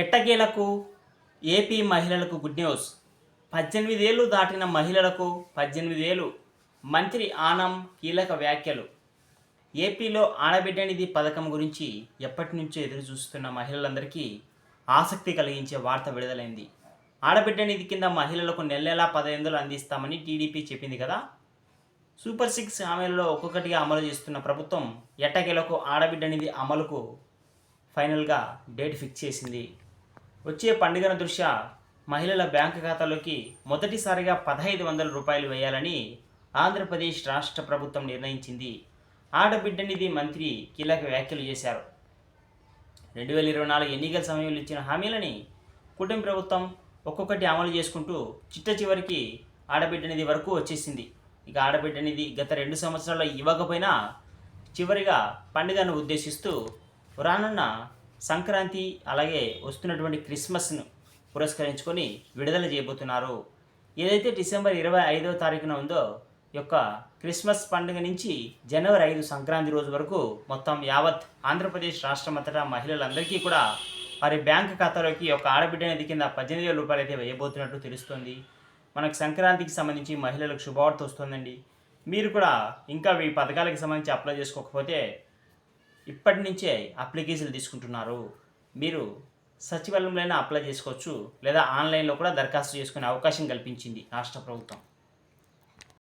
ఎట్టకేలకు? ఏపీ మహిళలకు good news. పద్దెనిమిదేళ్ళు దాటిన మహిళలకు పద్దెనిమిదేళ్ళు మంత్రి ఆనం కీలక వ్యాఖ్యలు. ఏపీలో ఆడబిడ్డ నిధి పథకం గురించి ఎప్పటి నుంచో ఎదురు చూస్తున్న మహిళలందరికీ ఆసక్తి కలిగించే వార్త విడుదలైంది. ఆడబిడ్డ నిధి కింద మహిళలకు నెల నెలా పదహైదు అందిస్తామని టీడీపీ చెప్పింది కదా? సూపర్ సిక్స్ హామీలలో ఒక్కొక్కటిగా అమలు చేస్తున్న ప్రభుత్వం ఎట్టకేలకు ఆడబిడ్డ నిధి అమలుకు ఫైనల్గా డేట్ ఫిక్స్ చేసింది. వచ్చే పండుగల దృష్ట్యా మహిళల బ్యాంకు ఖాతాలోకి మొదటిసారిగా పదహైదు వందల రూపాయలు వేయాలని ఆంధ్రప్రదేశ్ రాష్ట్ర ప్రభుత్వం నిర్ణయించింది. ఆడబిడ్డ నిధి మంత్రి కీలక వ్యాఖ్యలు చేశారు. రెండు వేల ఇరవై నాలుగు ఎన్నికల సమయంలో ఇచ్చిన హామీలని కూటమి ప్రభుత్వం ఒక్కొక్కటి అమలు చేసుకుంటూ చిట్ట చివరికి ఆడబిడ్డ నిధి వరకు వచ్చేసింది. ఇక ఆడబిడ్డ నిధి గత రెండు సంవత్సరాల్లో ఇవ్వకపోయినా చివరిగా పండుగను ఉద్దేశిస్తూ రానున్న సంక్రాంతి అలాగే వస్తున్నటువంటి క్రిస్మస్ను పురస్కరించుకొని విడుదల చేయబోతున్నారు. ఏదైతే డిసెంబర్ ఇరవై ఐదవ తారీఖున ఉందో యొక్క క్రిస్మస్ పండుగ నుంచి జనవరి ఐదు సంక్రాంతి రోజు వరకు మొత్తం యావత్ ఆంధ్రప్రదేశ్ రాష్ట్రం అంతటా మహిళలందరికీ కూడా వారి బ్యాంక్ ఖాతాలోకి ఒక ఆడబిడ్డ నిధి కింద పద్దెనిమిది వేల రూపాయలు అయితే వేయబోతున్నట్లు తెలుస్తుంది. మనకు సంక్రాంతికి సంబంధించి మహిళలకు శుభవార్త వస్తుందండి. మీరు కూడా ఇంకా ఈ పథకాలకు సంబంధించి అప్లై చేసుకోకపోతే ఇప్పటి నుంచే అప్లికేషన్లు తీసుకుంటున్నారు. మీరు సచివాలయంలోనే అప్లై చేసుకోవచ్చు. లేదా ఆన్లైన్లో కూడా దరఖాస్తు చేసుకునే అవకాశం కల్పించింది రాష్ట్ర ప్రభుత్వం.